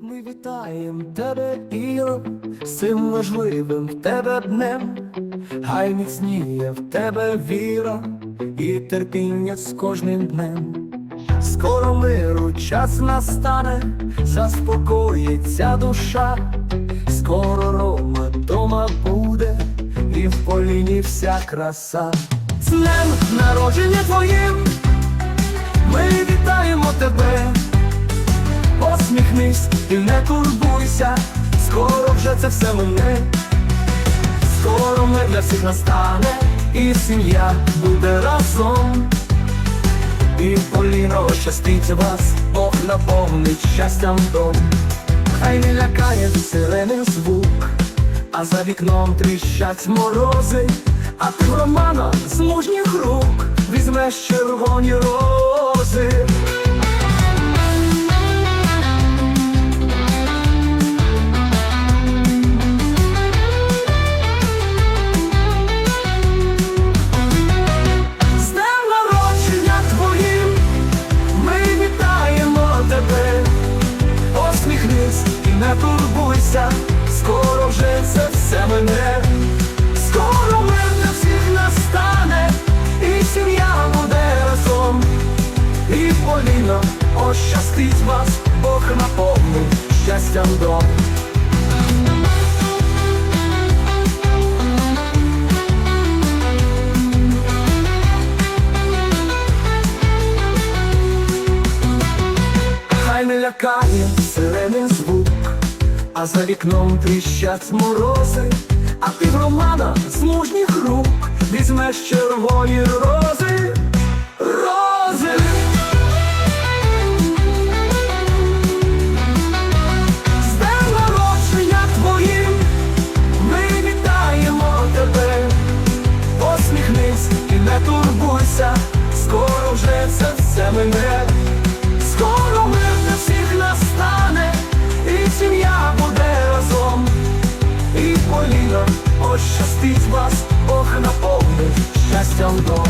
Ми вітаємо тебе, Іро, з цим важливим в тебе днем, хай міцніє в тебе віра і терпіння з кожним днем. Скоро миру час настане, заспокоїться душа, скоро Рома дома буде, і в поліні вся краса. З днем народження твоїм, І не турбуйся, скоро вже це все мине, скоро мир для всіх настане, і сім'я буде разом. І Поліно щастить вас, Бог наповнить щастям дом. Хай не лякає сирени звук, а за вікном тріщать морози, а ти Романа з мужніх рук візьмеш червоні рози. Турбуйся, скоро вже це все мене, скоро мир для всіх настане, і сім'я буде разом, і Поліна ощастить вас, Бог наповнить щастям дом. Хай не лякає сирени а за вікном тріщать морози, а ти в Романа з мужніх рук візьмеш червоні рози, ощастить вас, Бог наповнить щастям дом.